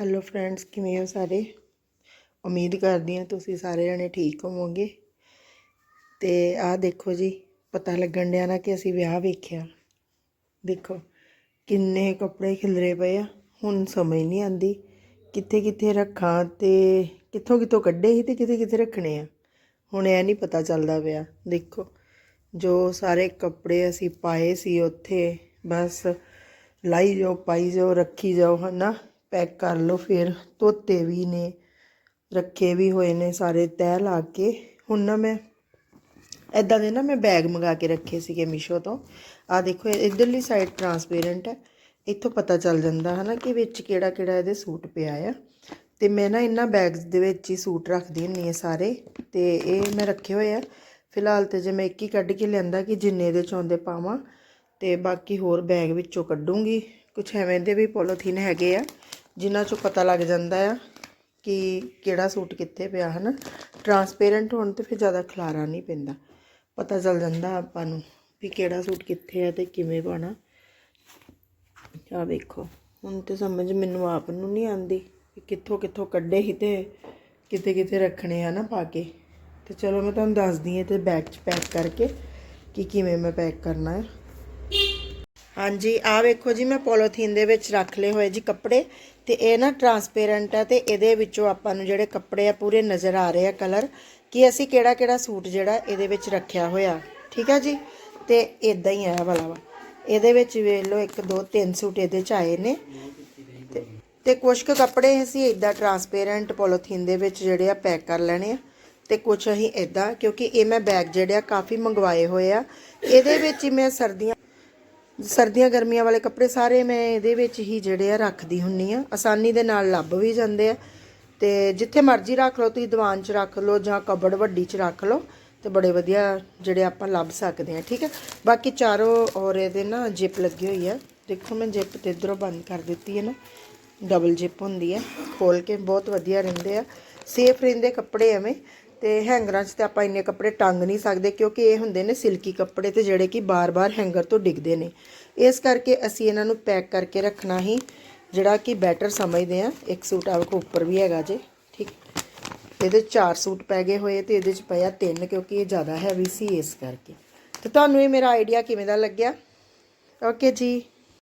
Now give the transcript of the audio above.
Hello friends ਕਿਵੇਂ ਹੋ ਸਾਰੇ? ਉਮੀਦ ਕਰਦੀ ਹਾਂ ਤੁਸੀਂ ਸਾਰੇ ਜਣੇ ਠੀਕ ਹੋਵੋਗੇ। ਤੇ ਆਹ ਦੇਖੋ ਜੀ, ਪਤਾ ਲੱਗਣ ਡਿਆ ਨਾ ਕਿ ਅਸੀਂ ਵਿਆਹ ਵੇਖਿਆ। ਦੇਖੋ, ਕਿੰਨੇ ਕੱਪੜੇ ਖਿਲਰੇ ਪਏ ਆ, ਹੁਣ ਸਮਝ ਨਹੀਂ ਆਂਦੀ ਕਿੱਥੇ ਕਿੱਥੇ ਰੱਖਾਂ ਤੇ ਕਿੱਥੋਂ ਕਿੱਥੋਂ ਕੱਢੇ ਸੀ ਤੇ ਕਿੱਥੇ ਕਿੱਥੇ ਰੱਖਣੇ ਆ। ਹੁਣ ਇਹ ਨਹੀਂ ਪਤਾ ਚੱਲਦਾ ਪਿਆ। ਦੇਖੋ, ਜੋ ਸਾਰੇ ਕੱਪੜੇ ਅਸੀਂ ਪਾਏ ਸੀ ਉੱਥੇ, ਬਸ ਲਾਈ ਜਾਓ, ਪਾਈ ਜਾਓ, ਰੱਖੀ ਜਾਓ, ਹਨਾ? ਪੈਕ ਕਰ ਲਓ ਫਿਰ। ਧੋਤੇ ਵੀ ਨੇ, ਰੱਖੇ ਵੀ ਹੋਏ ਨੇ ਸਾਰੇ ਤਹਿ ਲਾ ਕੇ। ਹੁਣ ਨਾ ਮੈਂ ਐਦਾਂ ਦੇ ਨਾ ਮੈਂ ਬੈਗ ਮੰਗਾ ਕੇ ਰੱਖੇ ਸੀਗੇ ਮੀਸ਼ੋ ਤੋਂ। ਆ ਦੇਖੋ, ਇਹ ਇਧਰਲੀ ਸਾਈਡ ਟਰਾਂਸਪੇਰੈਂਟ ਹੈ। ਇੱਥੋਂ ਪਤਾ ਚੱਲ ਜਾਂਦਾ ਹੈ ਨਾ ਕਿ ਵਿੱਚ ਕਿਹੜਾ ਕਿਹੜਾ ਇਹਦੇ ਸੂਟ ਪਿਆ ਆ। ਤੇ ਮੈਂ ਨਾ ਇਹਨਾਂ ਬੈਗਸ ਦੇ ਵਿੱਚ ਹੀ ਸੂਟ ਰੱਖਦੀ ਹੁੰਨੀ ਆ ਸਾਰੇ, ਤੇ ਇਹ ਮੈਂ ਰੱਖੇ ਹੋਏ ਆ। ਫਿਲਹਾਲ ਤੇ ਜੇ ਮੈਂ ਇੱਕ ਹੀ ਕੱਢ ਕੇ ਲਿਆਂਦਾ ਕਿ ਜਿੰਨੇ ਦੇ ਚੌਂਦੇ ਪਾਵਾਂ, ਤੇ ਬਾਕੀ ਹੋਰ ਬੈਗ ਵਿੱਚੋਂ ਕੱਢੂੰਗੀ। ਕੁਝ ਐਵੇਂ ਦੇ ਵੀ ਪੋਲੋਥੀਨ ਹੈਗੇ ਆ। ਜਿਨ੍ਹਾਂ ਚੋਂ ਪਤਾ ਲੱਗ ਜਾਂਦਾ ਆ ਕਿ ਕਿਹੜਾ ਸੂਟ ਕਿੱਥੇ ਪਿਆ ਹੈ ਨਾ ਟਰਾਂਸਪੇਰੈਂਟ ਹੋਣ ਤੇ ਫਿਰ ਜ਼ਿਆਦਾ ਖਲਾਰਾ ਨਹੀਂ ਪੈਂਦਾ। ਪਤਾ ਚੱਲ ਜਾਂਦਾ ਆਪਾਂ ਨੂੰ ਵੀ ਕਿਹੜਾ ਸੂਟ ਕਿੱਥੇ ਆ ਤੇ ਕਿਵੇਂ ਪਾਣਾ ਆ ਵੇਖੋ, ਹੁਣ ਤੇ ਸਮਝ ਮੈਨੂੰ ਆਪ ਨੂੰ ਨਹੀਂ ਆਂਦੀ ਕਿ ਕਿੱਥੋਂ ਕਿੱਥੋਂ ਕੱਢੇ ਸੀ ਤੇ ਕਿਤੇ ਕਿਤੇ ਰੱਖਣੇ ਆ ਨਾ ਪਾ ਕੇ। ਤੇ ਚਲੋ ਮੈਂ ਤੁਹਾਨੂੰ ਦੱਸਦੀ ਹਾਂ ਤੇ ਬੈਗ 'ਚ ਪੈਕ ਕਰਕੇ ਕਿ ਕਿਵੇਂ ਮੈਂ ਪੈਕ ਕਰਨਾ ਹੈ ਹਾਂਜੀ ਆ ਵੇਖੋ ਜੀ, ਮੈਂ ਪੋਲੋਥੀਨ ਦੇ ਵਿੱਚ ਰੱਖ ਲਏ ਹੋਏ ਜੀ ਕੱਪੜੇ ਤੇ ਇਹ ਨਾ ਟਰਾਂਸਪੇਰੈਂਟ ਹੈ ਤੇ ਇਹਦੇ ਵਿੱਚੋਂ ਆਪਾਂ ਨੂੰ ਜਿਹੜੇ ਕੱਪੜੇ ਆ ਪੂਰੇ ਨਜ਼ਰ ਆ ਰਹੇ ਆ ਕਲਰ ਕਿ ਅਸੀਂ ਕਿਹੜਾ ਕਿਹੜਾ ਸੂਟ ਜਿਹੜਾ ਇਹਦੇ ਵਿੱਚ ਰੱਖਿਆ ਹੋਇਆ, ਠੀਕ ਆ ਜੀ? ਤੇ ਇਦਾਂ ਹੀ ਆਇਆ ਵਾਲਾ ਵਾ। ਇਹਦੇ ਵਿੱਚ ਵੇਖ ਲਓ 1 2 3 ਸੂਟ ਇਹਦੇ ਚ ਆਏ ਨੇ। ਤੇ ਤੇ ਕੁਝ ਕੁ ਕੱਪੜੇ ਅਸੀਂ ਇਦਾਂ ਟਰਾਂਸਪੇਰੈਂਟ ਪੋਲੋਥੀਨ ਦੇ ਵਿੱਚ ਜਿਹੜੇ ਆ ਪੈਕ ਕਰ ਲੈਣੇ ਆ। ਤੇ ਕੁਝ ਅਸੀਂ ਇਦਾਂ ਕਿਉਂਕਿ ਇਹ ਮੈਂ ਬੈਗ ਜਿਹੜੇ ਆ ਕਾਫੀ ਮੰਗਵਾਏ ਹੋਏ ਆ। ਇਹਦੇ ਵਿੱਚ ਹੀ ਮੈਂ ਸਰਦੀਆਂ ਸਰਦੀਆਂ ਗਰਮੀਆਂ ਵਾਲੇ ਕੱਪੜੇ ਸਾਰੇ ਮੈਂ ਇਹਦੇ ਵਿੱਚ ਹੀ ਜਿਹੜੇ ਆ ਰੱਖਦੀ ਹੁੰਨੀ ਆ। ਆਸਾਨੀ ਦੇ ਨਾਲ ਲੱਭ ਵੀ ਜਾਂਦੇ ਆ। ਤੇ ਜਿੱਥੇ ਮਰਜ਼ੀ ਰੱਖ ਲਓ, ਤੁਸੀਂ ਦੀਵਾਨ 'ਚ ਰੱਖ ਲਓ ਜਾਂ ਕਬੜ ਵੱਡੀ 'ਚ ਰੱਖ ਲਓ ਤੇ ਬੜੇ ਵਧੀਆ ਜਿਹੜੇ ਆਪਾਂ ਲੱਭ ਸਕਦੇ ਆ, ਠੀਕ ਹੈ ਬਾਕੀ ਚਾਰੋਂ ਔਰ ਇਹਦੇ ਨਾ ਜਿਪ ਲੱਗੀ ਹੋਈ ਆ। ਦੇਖੋ ਮੈਂ ਜਿਪ ਤੇ ਇਧਰੋਂ ਬੰਦ ਕਰ ਦਿੱਤੀ ਹੈ ਨਾ। ਡਬਲ ਜਿਪ ਹੁੰਦੀ ਹੈ ਖੋਲ ਕੇ ਬਹੁਤ ਵਧੀਆ ਰਹਿੰਦੇ ਆ। ਸੇਫ ਰਹਿੰਦੇ ਕੱਪੜੇ ਐਵੇਂ। ਤੇ ਹੈਂਗਰਾਂ 'ਚ ਤੇ ਆਪਾਂ ਇੰਨੇ ਕੱਪੜੇ ਟੰਗ ਨਹੀਂ ਸਕਦੇ ਕਿਉਂਕਿ ਇਹ ਹੁੰਦੇ ਨੇ ਸਿਲਕੀ ਕੱਪੜੇ ਤੇ ਜਿਹੜੇ ਕਿ ਬਾਰ-ਬਾਰ ਹੈਂਗਰ ਤੋਂ ਡਿੱਗਦੇ ਨੇ। ਇਸ ਕਰਕੇ ਅਸੀਂ ਇਹਨਾਂ ਨੂੰ ਪੈਕ ਕਰਕੇ ਰੱਖਣਾ ਹੀ, ਜਿਹੜਾ ਕਿ ਬੈਟਰ ਸਮਝਦੇ ਆ। ਇੱਕ ਸੂਟ ਆ ਕੋ ਉੱਪਰ ਵੀ ਹੈਗਾ ਜੇ, ਠੀਕ? ਇਹਦੇ ਚਾਰ ਸੂਟ ਪੈ ਗਏ ਹੋਏ, ਤੇ ਇਹਦੇ 'ਚ ਪਿਆ ਤਿੰਨ ਕਿਉਂਕਿ ਇਹ ਜ਼ਿਆਦਾ ਹੈਵੀ ਸੀ ਇਸ ਕਰਕੇ। ਤੇ ਤੁਹਾਨੂੰ ਇਹ ਮੇਰਾ ਆਈਡੀਆ ਕਿਵੇਂ ਦਾ ਲੱਗਿਆ? ਓਕੇ ਜੀ।